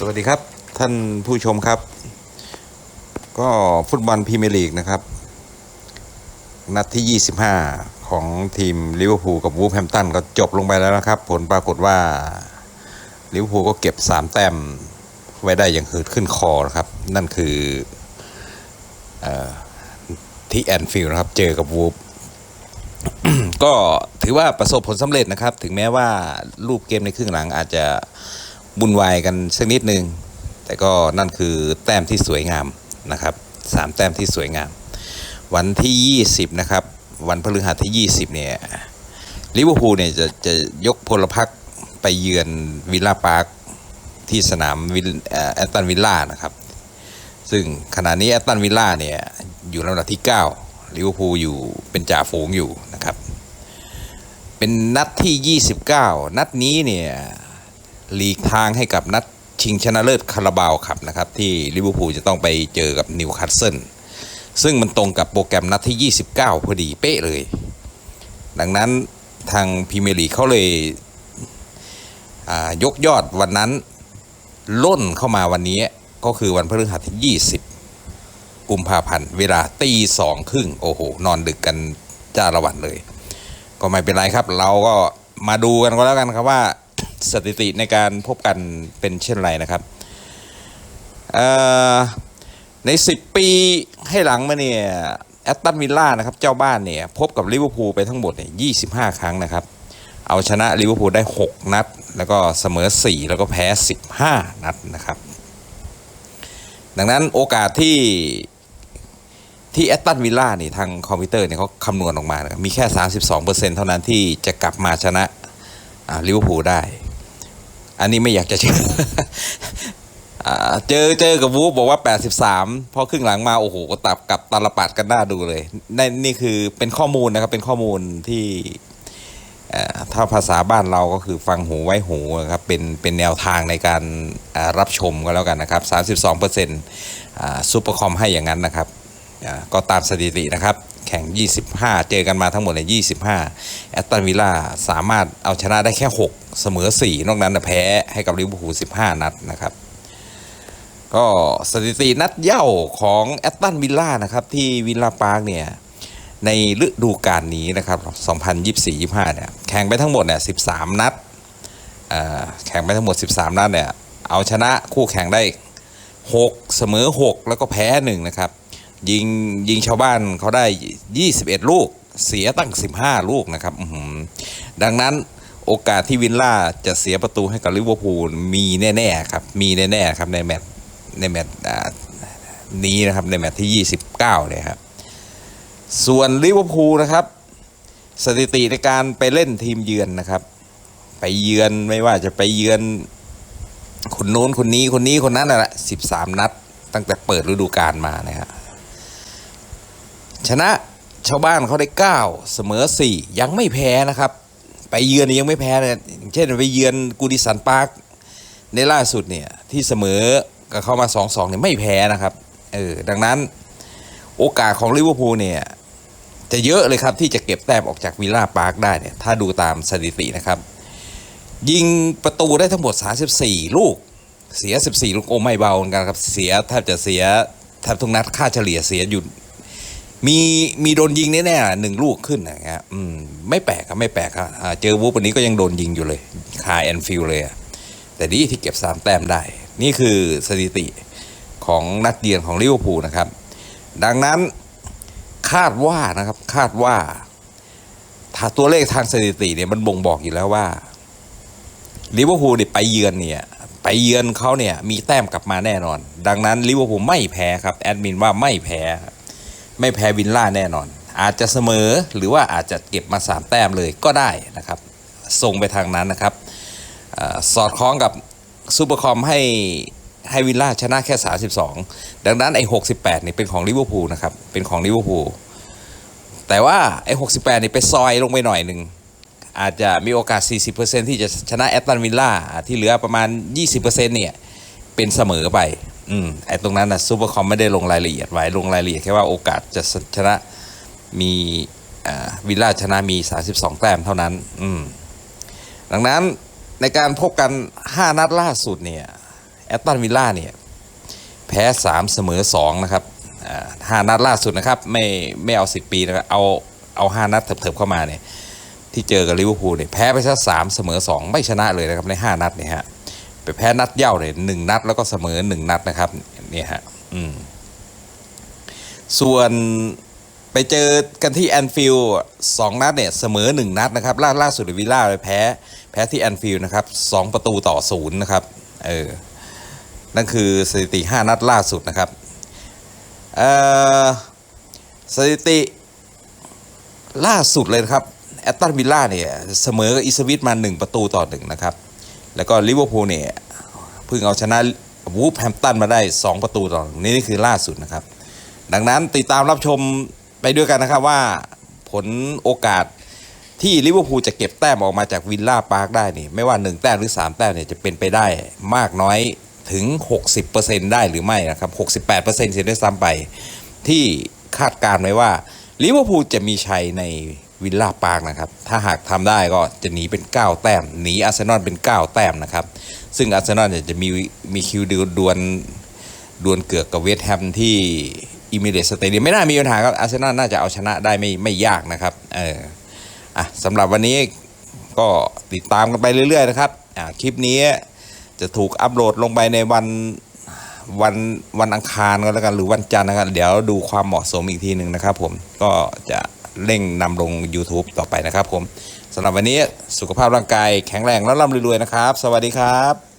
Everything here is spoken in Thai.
สวัสดีครับท่านผู้ชมครับ ก็ฟุตบอลพรีเมียร์ลีกนะครับ นัดที่ 25 ของทีมลิเวอร์พูลกับวูฟแฮมตันก็จบลงไปแล้วนะครับ ผลปรากฏว่าลิเวอร์พูลก็เก็บ 3 แต้มไว้ได้อย่างหืดขึ้นคอนะครับ นั่นคือเออที่แอนฟิลด์นะครับ เจอกับวูฟก็ถือว่าประสบผลสำเร็จนะครับ ถึงแม้ว่ารูปเกมในครึ่งหลังอาจจะ บุญวายกันสักนิดนึง แต่ก็นั่นคือแต้มที่สวยงามนะครับสามแต้มที่สวยงาม วันที่ 20 นะครับ วันพฤหัสที่ 20 เนี่ยลิเวอร์พูลเนี่ยจะจะยกพลพรรคไปเยือนวิลล่าพาร์คที่สนามวิลแอตตันวิลล่านะครับ ซึ่งขณะนี้แอตตันวิลล่าเนี่ยอยู่ลำดับที่ 9ลิเวอร์พูลอยู่เป็นจ่าฝูงอยู่นะครับ เป็นนัดที่ 29 นัดนี้เนี่ย หลีกทางให้กับนัดชิงชนะเลิศคาราบาวครับนะครับที่ลิเวอร์พูลจะต้องไปเจอกับนิวคาสเซิลซึ่งมันตรงกับโปรแกรมนัดที่ 29 พอดีเป๊ะเลย ดังนั้นทางพรีเมียร์ลีกเขาเลยยกยอดวันนั้นล่นเข้ามาวันนี้ก็คือวันพฤหัสที่ 20 กุมภาพันธ์ เวลาตีสองครึ่งโอ้โห นอนดึกกันจ้าละวันเลย ก็ไม่เป็นไรครับ เราก็มาดูกันก็แล้วกันครับว่า สถิติในการพบกันเป็นเช่นไรนะครับใน 10 ปีให้หลังมาเนี่ยแอตตันวิลล่านะครับเจ้าบ้านเนี่ยพบกับลิเวอร์พูลไปทั้งหมดเนี่ย25 ครั้งนะครับ เอาชนะลิเวอร์พูลได้ 6 นัด แล้วก็เสมอ 4 แล้วก็แพ้ 15 นัดนะครับ ดังนั้นโอกาสที่ที่แอตตันวิลล่านี่ทางคอมพิวเตอร์เนี่ยเขาคำนวณออกมานะครับมีแค่ 32%เท่านั้นที่จะกลับมาชนะลิเวอร์พูลได้ อันนี้ไม่อยากจะเชื่อเจอเจอกับวูฟบอกว่า 83 พอครึ่งหลังมาโอ้โหก็ตับกับตาลปัดกันหน้าดูเลยนนนี่คือเป็นข้อมูลนะครับเป็นข้อมูลที่ถ้าภาษาบ้านเราก็คือฟังหูไว้หูนะครับเป็นเป็นแนวทางในการรับชมก็แล้วกันนะครับ 32%ซูเปอร์คอมให้อย่างนั้นนะครับก็ตามสถิตินะครับ แข่ง 25 เจอกันมาทั้งหมดในย25 แอตตันวิลล่าสามารถเอาชนะได้แค่ 6 เสมอ 4 นอกนั้นแพ้ให้กับลิเวอร์พูล15 นัดนะครับ ก็สถิตินัดเย่าของแอตตันวิลล่านะครับ ที่วิลล่าพาร์คเนี่ย ในฤดูกาลนี้นะครับ 2024-25 เนี่ย แข่งไปทั้งหมดเนี่ย 13 นัดแข่งไปทั้งหมด 13 นัดเนี่ย เอาชนะคู่แข่งได้ 6 เสมอ 6 แล้วก็แพ้ 1 นะครับ ยิงยิงชาวบ้านเขาได้ 21 ลูก เสียตั้ง 15 ลูกนะครับดังนั้นโอกาสที่วินล่าจะเสียประตูให้กับลิเวอร์พูลมีแน่ๆครับ มีแน่ๆครับในแมตช์ในแมตช์นี้นะครับในแมตช์ที่ 29เนี่ยครับ ส่วนลิเวอร์พูลนะครับ สถิติในการไปเล่นทีมเยือนนะครับ ไปเยือนไม่ว่าจะไปเยือนคนโน้นคนนี้คนนี้คนนั้นน่ะแหละ13นัด ตั้งแต่เปิดฤดูกาลมานะครับ ชนะชาวบ้านเขาได้ 9 เสมอ 4 ยังไม่แพ้นะครับ ไปเยือนยังไม่แพ้เลยอย่างเช่นไปเยือนกูดิสันปาร์คในล่าสุดเนี่ยที่เสมอกับเข้ามา2-2เนี่ยไม่แพ้นะครับเออดังนั้นโอกาสของลิเวอร์พูลเนี่ยจะเยอะเลยครับที่จะเก็บแต้มออกจากวิลล่าพาร์คได้เนี่ยถ้าดูตามสถิตินะครับ ยิงประตูได้ทั้งหมด 34 ลูกเสีย 14 ลูกโอ้ไม่เบาเหมือนกันครับเสียแทบจะเสียแทบทุกนัดค่าเฉลี่ยเสียอยู่ มีมีโดนยิงแน่ๆหนึ่งลูกขึ้นนะฮะอืมไม่แปลกครับไม่แปลกครับเจอวูฟวันนี้ก็ยังโดนยิงอยู่เลยคาแอนฟิลเลยอะแต่ดีที่เก็บสามแต้มได้ นี่คือสถิติของนักเยือนของลิเวอร์พูลนะครับ ดังนั้นคาดว่านะครับคาดว่า ถ้าตัวเลขทางสถิติเนี่ยมันบ่งบอกอยู่แล้วว่าลิเวอร์พูลเนี่ยไปเยือนเนี่ยไปเยือนเขาเนี่ยมีแต้มกลับมาแน่นอน ดังนั้นลิเวอร์พูลไม่แพ้ครับแอดมินว่าไม่แพ้ ไม่แพ้วินล่าแน่นอน อาจจะเสมอหรือว่าอาจจะเก็บมา 3 แต้มเลยก็ได้นะครับส่งไปทางนั้นนะครับอสอดคล้องกับซูเปอร์คอมให้ให้วินล่าชนะแค่ 32 ดังนั้นไอ้68นี่เป็นของลิเวอร์พูลนะครับเป็นของลิเวอร์พูลแต่ว่าไอ้68นี่ไปซอยลงไปหน่อยหนึ่งอาจจะมีโอกาส 40%ที่จะชนะแอตตันวิลล่าที่เหลือประมาณ 20%เนี่ยเป็นเสมอไป อืมไอ้ตรงนั้นนะซูเปอร์คอมไม่ได้ลงรายละเอียดไว้ลงรายละเอียดแค่ว่าโอกาสจะชนะมีวิลล่าชนะมี 32 แต้มเท่านั้น อืม ดังนั้นในการพบกัน 5 นัดล่าสุดเนี่ยแอตตันวิลล่าเนี่ย แพ้ 3 เสมอ 2 นะครับห้านัดล่าสุดนะครับ ไม่ไม่เอา 10 ปีนะครับเอาเอา5นัดเถิบๆเข้ามาเนี่ย ที่เจอกับลิเวอร์พูลเนี่ยแพ้ไปซะสามเสมอ 2 ไม่ชนะเลยนะครับใน 5 นัดเนี่ยฮะ ไปแพ้นัดเย่าเนี่ยหนึ่งนัดแล้วก็เสมอ1นัดนะครับนี่ฮะอืมส่วนไปเจอกันที่แอนฟิลด์สองนัดเนี่ยเสมอ1นัดนะครับล่าล่าสุดวิลล่าไปแพ้แพ้ที่แอนฟิลด์นะครับสองประตูต่อศูนย์นะครับเออนั่นคือสถิติ5นัดล่าสุดนะครับเออสถิติล่าสุดเลยนะครับแอตตันวิลล่าเนี่ยเสมอกับอิสวิตมา1ประตูต่อหนึ่งนะครับ แล้วก็ลิเวอร์พูลเนี่ยเพิ่งเอาชนะวูฟแฮมป์ตันมาได้ 2 ประตูต่อหนึ่งนี่นี่คือล่าสุดนะครับ ดังนั้นติดตามรับชมไปด้วยกันนะครับว่าผลโอกาสที่ลิเวอร์พูลจะเก็บแต้มออกมาจากวิลล่าพาร์คได้นี่ไม่ว่า 1 แต้มหรือ 3 แต้มเนี่ยจะเป็นไปได้มากน้อยถึง 60%ได้หรือไม่นะครับ 68%เสียด้วยซ้ำไป ที่คาดการณ์ไว้ว่าลิเวอร์พูลจะมีชัยใน วิลล่าพาร์คนะครับ ถ้าหากทำได้ก็จะหนีเป็น 9 แต้ม หนีอาร์เซนอลเป็น 9 แต้มนะครับ ซึ่งอาร์เซนอลเนี่ยจะมีมีคิวดวลดวลเกือกกับเวสต์แฮมที่อิมิเรตสเตเดียมไม่น่ามีปัญหาครับอาร์เซนอลน่าจะเอาชนะได้ไม่ไม่ยากนะครับ เอออะสำหรับวันนี้ก็ติดตามกันไปเรื่อยๆนะครับอ่าคลิปนี้จะถูกอัปโหลดลงไปในวันวันวันอังคารก็แล้วกันหรือวันจันทร์นะครับ เดี๋ยวดูความเหมาะสมอีกทีหนึ่งนะครับ ผมก็จะ เร่งนำลง YouTube ต่อไปนะครับผมสำหรับวันนี้สุขภาพร่างกายแข็งแรงและร่ำรวยๆนะครับ สวัสดีครับ